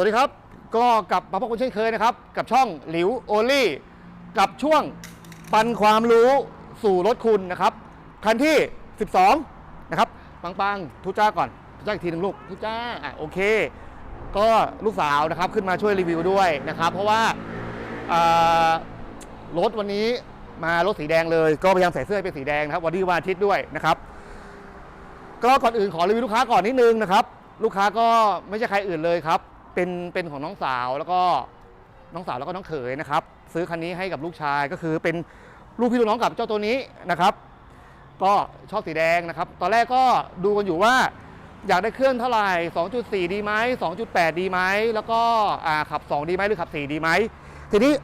วัสดีครับก็กลับมาพบกันเช่นเคยนะครับ กับช่องหลิวโอลี่กับช่วงปันความรู้สู่รถคุณนะครับ คันที่ 12 นะครับ ปังปังทุจ้าก่อนทุจ้าอีกทีหนึ่งลูกทุจ้าอะโอเค ก็ลูกสาวนะครับขึ้นมาช่วยรีวิวด้วยนะครับ เพราะว่ารถวันนี้มารถสีแดงเลย ก็พยายามใส่เสื้อเป็นสีแดงนะครับวันนี้วันอาทิตย์ด้วยนะครับ ก็ก่อนอื่นขอรีวิวลูกค้าก่อนนิดนึงนะครับ ลูกค้าก็ไม่ใช่ใครอื่นเลยครับ เป็นเป็นของน้องสาวแล้วก็น้องสาวแล้วก็น้องเขยนะครับ ซื้อคันนี้ให้กับลูกชายก็คือเป็นลูกพี่ลูกน้องกับเจ้าตัวนี้นะครับ ก็ชอบสีแดงนะครับ ตอนแรกก็ดูกันอยู่ว่า อยากได้เครื่องเท่าไหร่ 2.4 ดีไหม2.8 ดีไหมแล้วก็ขับ 2 ดีไหมหรือขับ 4 ดีไหมทีนี้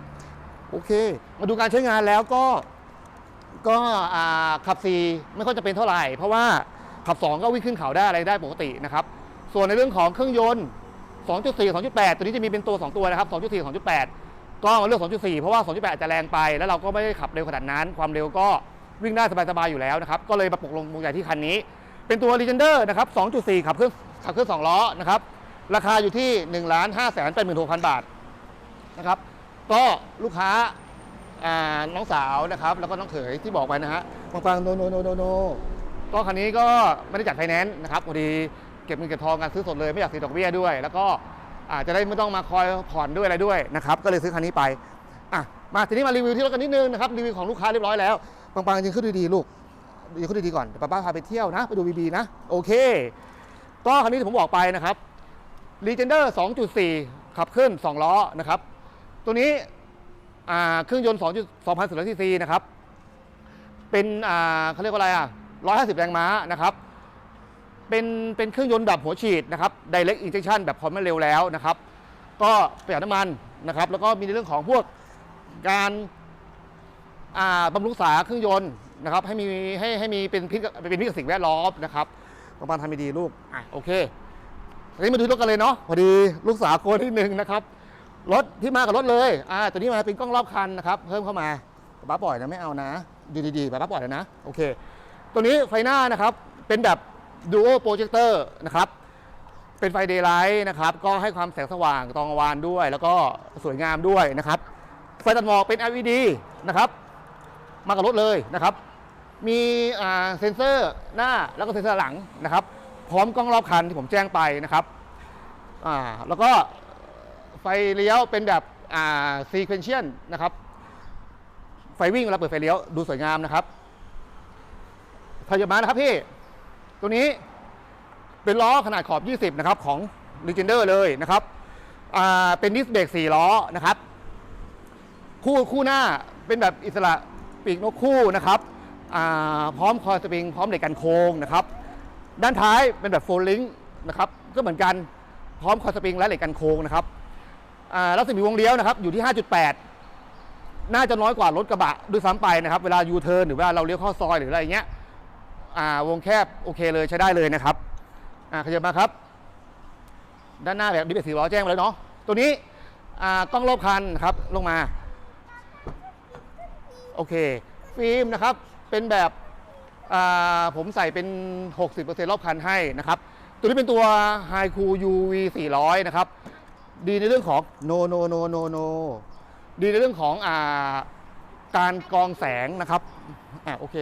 โอเค มาดูการใช้งานแล้วก็ก็ขับ 4 ไม่ค่อยจะเป็นเท่าไหร่ เพราะว่าขับ 2 ก็วิ่งขึ้นเขาได้อะไรได้ปกตินะครับ ส่วนในเรื่องของเครื่องยนต์ 2.4 2.8 ตัวนี้จะมีเป็นตัว 2 ตัวนะครับ 2.4 2.8 ก็มาเลือก 2.4 เพราะว่า 2.8 อาจจะแรงไป แล้วเราก็ไม่ได้ขับเร็วขนาดนั้น ความเร็วก็วิ่งได้สบายๆอยู่แล้วนะครับ ก็เลยมาปกลงมุงใหญ่ที่คันนี้ เป็นตัว Legender นะครับ 2.4 ขับเครื่องขับเครื่อง2ล้อนะครับ ราคาอยู่ที่ 1 5 8 6 0 0 0 บาทนะครับ ก็ลูกค้าอ่าน้องสาวนะครับ แล้วก็น้องเขยที่บอกไปนะฮะฟังฟังโนโนโนโนโนก็คันนี้ก็ไม่ได้จัดไฟแนนซ์นะครับพอดี เก็บเงินเก็บทองกันซื้อสดเลยไม่อยากเสียดอกเบี้ยด้วย แล้วก็อาจจะได้ไม่ต้องมาคอยผ่อนด้วยอะไรด้วยนะครับก็เลยซื้อคันนี้ไปอะมาทีนี้มารีวิวที่รถกันนิดนึงนะครับรีวิวของลูกค้าเรียบร้อยแล้วปังปังยิงขึ้นดีๆลูกยิงขึ้นดีๆก่อนเดี๋ยวป้าป้าพาไปเที่ยวนะ ไปดูบีบีนะ โอเค ก็คันนี้ที่ผมบอกไปนะครับ Legender 2.4 ขับเคลื่อน2 ล้อนะครับ ตัวนี้เครื่องยนต์2 2,400ซีซีนะครับ เป็นเขาเรียกว่าอะไรอะ150 แรงม้านะครับ เป็นเป็นเครื่องยนต์แบบหัวฉีดนะครับ direct injection แบบความไม่เร็วแล้วนะครับ ก็ประหยัดน้ำมันนะครับ แล้วก็มีในเรื่องของพวกการอ่าบำรุงรักษาเครื่องยนต์นะครับ ให้มีให้ให้มีเป็นพิษกับเป็นพิษกับสิ่งแวดล้อมนะครับประมาณทำให้ดีลูกอะโอเคทีนี้มาดูรถกันเลยเนาะพอดีลูกสาวโคนที่หนึ่งนะครับรถที่มากับรถเลยอ่าตัวนี้มาเป็นกล้องรอบคันนะครับ เพิ่มเข้ามาป้าปล่อยนะไม่เอานะดูดีๆป้าปล่อยแล้วนะ โอเค ตัวนี้ไฟหน้านะครับ เป็นแบบ Duo Projector นะครับ เป็นไฟเดย์ไลท์นะครับ ก็ให้ความแสงสว่างตอนกลางวานด้วย แล้วก็สวยงามด้วยนะครับ ไฟตัดหมอกเป็น LED นะครับ มากับรถเลยนะครับ มีเซ็นเซอร์หน้าแล้วก็เซ็นเซอร์หลังนะครับ พร้อมกล้องรอบคันที่ผมแจ้งไปนะครับแล้วก็ไฟเลี้ยวเป็นแบบซีเควนเชียนนะครับ ไฟวิ่งเวลาเปิดไฟเลี้ยวดูสวยงามนะครับพยามานะครับพี่ ตัวนี้เป็นล้อขนาดขอบ 20 นะครับ ของ Legender เลยนะครับเป็นดิสเบรก4ล้อนะครับ คู่คู่หน้าเป็นแบบอิสระปีกนกคู่นะครับพร้อมคอยสปริง พร้อมเหล็กกันโค้งนะครับ ด้านท้ายเป็นแบบโฟลลิงนะครับก็เหมือนกันพร้อมคอยสปริงและเหล็กกันโค้งนะครับอ่ารัศมีวงเลี้ยวนะครับ อยู่ที่ 5.8 น่าจะน้อยกว่ารถกระบะด้วยซ้ำไปนะครับ เวลายูเทิร์นหรือเวลาเราเลี้ยวเข้าซอยหรืออะไรเงี้ย อ่าวงแคบโอเคเลยใช้ได้เลยนะครับอ่าขยับมาครับ ด้านหน้าแบบดิเบตสี่ล้อแจ้งมาแล้วเนาะตัวนี้อ่ากล้องรอบคันครับลงมาโอเคฟิล์มนะครับเป็นแบบผมใส่เป็น 60%รอบคันให้นะครับ ตัวนี้เป็นตัว High Cool UV 400 นะครับ ดีในเรื่องของ no no no no no ดีในเรื่องของอาการกรองแสงนะครับอ่าโอเค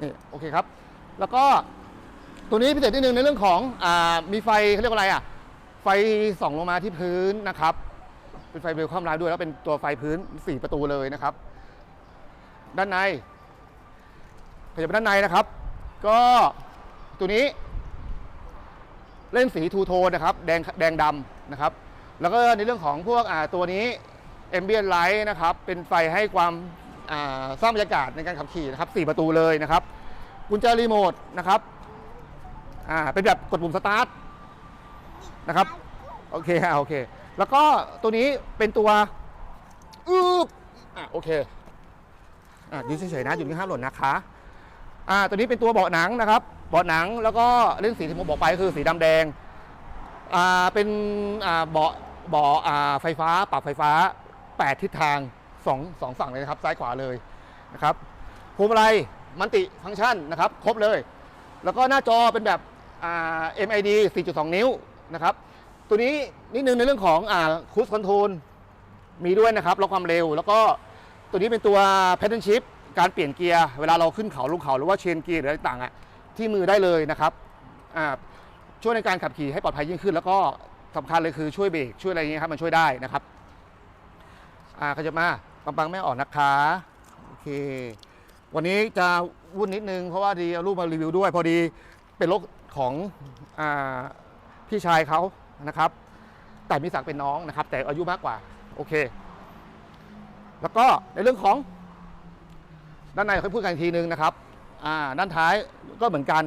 นี่โอเคครับ แล้วก็ตัวนี้พิเศษนิดนึงในเรื่องของอามีไฟเขาเรียกว่าอะไรอะไฟส่องลงมาที่พื้นนะครับ เป็นไฟเบลคอมไลน์ด้วยแล้วเป็นตัวไฟพื้น 4 ประตูเลยนะครับ ด้านในขยับไปด้านในนะครับ ก็ตัวนี้ เล่นสีทูโทนนะครับ แดงแดงดำนะครับ แล้วก็ในเรื่องของพวกตัวนี้ a m b i e n t Light นะครับ เป็นไฟให้ความ สร้างบรรยากาศในการขับขี่นะครับ4ประตูเลยนะครับกุญแจรีโมทนะครับอ่าเป็นแบบกดปุ่มสตาร์ทนะครับโอเคอะโอเค แล้วก็ตัวนี้เป็นตัวอึ๊บอะโอเคอะยืนเฉยๆนะอยู่ที่ห้ามหล่นนะคะอ่าตัวนี้เป็นตัวเบาะหนังนะครับเบาะหนังแล้วก็เรื่องสีที่ผมบอกไปคือสีดำแดงอ่าเป็นอ่าเบาะเบาะอ่าไฟฟ้าปรับไฟฟ้า 8 ทิศทาง 2งฝั่งเลยนะครับซ้ายขวาเลยนะครับพวงมาลัยมันติฟังก์ชันนะครับครบเลย แล้วก็หน้าจอเป็นแบบอ่า MID 4.2 นิ้วนะครับตัวนี้นิดนึงในเรื่องของอ่าคูสคอนโทรลมีด้วยนะครับล็อกความเร็ว แล้วก็ตัวนี้เป็นตัว pattern shift การเปลี่ยนเกียร์เวลาเราขึ้นเขาลงเขาหรือว่าเชนเกียร์หรืออะไรต่างอะที่มือได้เลยนะครับอ่าช่วยในการขับขี่ให้ปลอดภัยยิ่งขึ้น แล้วก็สำคัญเลยคือช่วยเบรกช่วยอะไรอย่างเงี้ยครับมันช่วยได้นะครับอ่าขยับมา ปังๆไม่ออกนะคะโอเค วันนี้จะวุ่นนิดนึงเพราะว่าดีเอารูปมารีวิวด้วย พอดีเป็นรถของอพี่ชายเขานะครับ แต่มีศักดิ์เป็นน้องนะครับ แต่อายุมากกว่า โอเค แล้วก็ในเรื่องของ ด้านในเขาพูดกันทีนึงนะครับด้านท้ายก็เหมือนกัน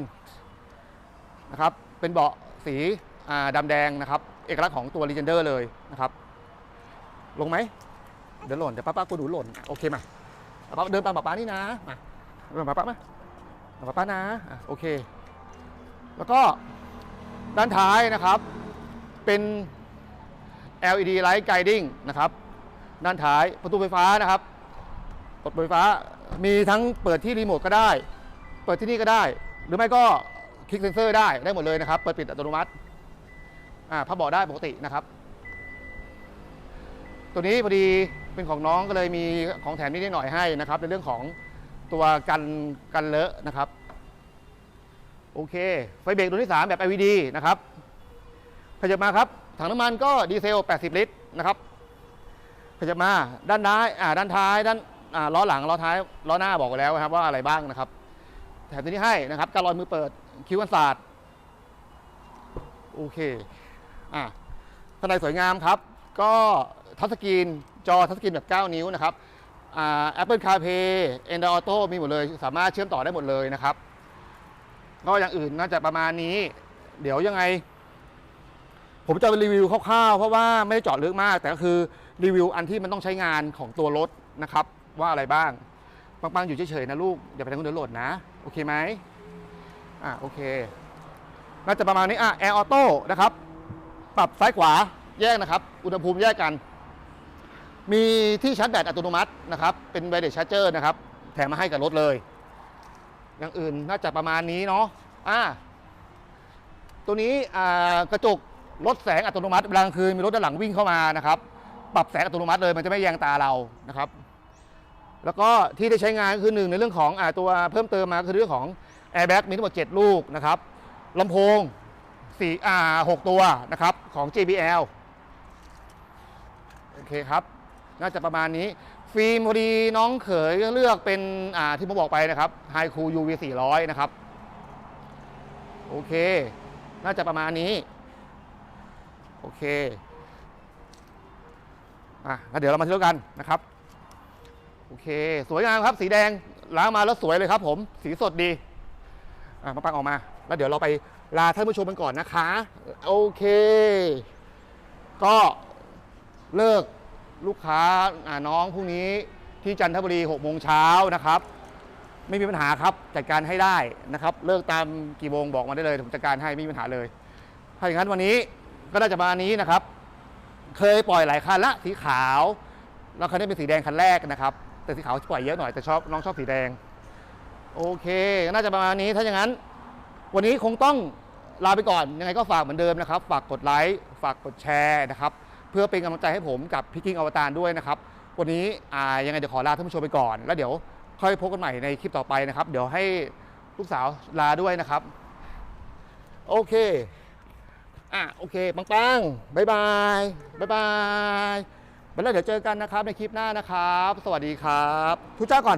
นะครับ เป็นเบาะสีอ่าดำแดงนะครับ เอกลักษณ์ของตัว Legender เลยนะครับ ลงไหม เดี๋ยวหล่นเดี๋ยวป้าป้ากูดูหล่นโอเคมาป้าเดินตามป้าป้านี่นะมาเดินป้าป้ามาป้าป้านะอะโอเค แล้วก็ด้านท้ายนะครับ เป็น LED Light Guiding นะครับ ด้านท้ายประตูไฟฟ้านะครับกดไฟฟ้ามีทั้งเปิดที่รีโมทก็ได้ เปิดที่นี่ก็ได้ หรือไม่ก็คลิกเซนเซอร์ได้ได้หมดเลยนะครับ เปิดปิดอัตโนมัติอ่าพับเบาะได้ปกตินะครับ ตัวนี้พอดี เป็นของน้องก็เลยมีของแถมนิดหน่อยให้นะครับ ในเรื่องของตัวกันกันเลอะนะครับ โอเค ไฟเบรกตัวที่ 3 แบบ LED นะครับขยับมาครับ ถังน้ำมันก็ดีเซล 80 ลิตรนะครับขยับมาด้านท้ายอ่าด้านท้ายด้านอ่าล้อหลังล้อท้ายล้อหน้าบอกไว้แล้วนะครับว่าอะไรบ้างนะครับ แถมตัวนี้ให้นะครับการลอยมือเปิดคิวกันศาสตร์โอเคอะข้างในสวยงามครับ ก็ทัชสกรีน จอทัชสกรีนแบบ 9 นิ้วนะครับอ่า Apple CarPlay Android Auto มีหมดเลย สามารถเชื่อมต่อได้หมดเลยนะครับ ก็อย่างอื่นน่าจะประมาณนี้ เดี๋ยวยังไง ผมจะรีวิวคร่าวๆ เพราะว่าไม่ได้เจาะลึกมาก แต่ก็คือรีวิวอันที่มันต้องใช้งานของตัวรถนะครับ ว่าอะไรบ้าง ปังๆ อยู่เฉยๆนะลูก อย่าไปทำคนเดือดร้อนนะ โอเคไหมอะโอเค น่าจะประมาณนี้อะแอร์ออโต้นะครับ ปรับซ้ายขวาแยกนะครับ อุณหภูมิแยกกัน มีที่ชาร์จแบตอัตโนมัตินะครับ เป็นไวเลสชาร์เจอร์นะครับ แถมมาให้กับรถเลย อย่างอื่นน่าจะประมาณนี้เนาะอ่าตัวนี้กระจกลดแสงอัตโนมัติเวลากลางคืนมีรถด้านหลังวิ่งเข้ามานะครับ ปรับแสงอัตโนมัติเลยมันจะไม่แยงตาเรานะครับ แล้วก็ที่ได้ใช้งานคือหนึ่งในเรื่องของอตัวเพิ่มเติมมาคือเรื่องของ Airbag มีทั้งหมด 7 ลูกนะครับลำโพงสี่อ่าหกตัวนะครับของ JBL โอเคครับ น่าจะประมาณนี้ ฟิล์มพอดีน้องเขยเลือกเป็นอ่าที่ผมบอกไปนะครับ High Cool UV 400 นะครับ โอเค น่าจะประมาณนี้ โอเคอะแล้วเดี๋ยวเรามาเที่ยวกันนะครับ โอเค สวยงามครับ สีแดงล้างมาแล้วสวยเลยครับ ผมสีสดดีอะมาปังออกมา แล้วเดี๋ยวเราไปลาท่านผู้ชมกันก่อนนะคะ โอเค ก็เลิก ลูกค้าน้องพรุ่งนี้ที่จันทบุรี6โมงเช้านะครับ ไม่มีปัญหาครับจัดการให้ได้นะครับ เลิกตามกี่โมงบอกมาได้เลยผมจัดการให้ไม่มีปัญหาเลย ถ้าอย่างนั้นวันนี้ก็น่าจะมานี้นะครับ เคยปล่อยหลายคันละสีขาวแล้วคันนี้เป็นสีแดงคันแรกนะครับ แต่สีขาวปล่อยเยอะหน่อยแต่ชอบน้องชอบสีแดง โอเค น่าจะประมาณนี้ถ้าอย่างนั้น วันนี้คงต้องลาไปก่อนยังไงก็ฝากเหมือนเดิมนะครับ ฝากกดไลค์ฝากกดแชร์นะครับ พื่อเป็นกำลังใจให้ผมกับพี่กิ้งอวตารด้วยนะครับ วันนี้อ่ายังไงเดี๋ยวขอลาท่านผู้ชมไปก่อน แล้วเดี๋ยวค่อยพบกันใหม่ในคลิปต่อไปนะครับ เดี๋ยวให้ลูกสาวลาด้วยนะครับ โอเค อะโอเค ปังปังบายบายบายบายแล้วเดี๋ยวเจอกันนะครับในคลิปหน้านะครับ สวัสดีครับทุกเจ้าก่อน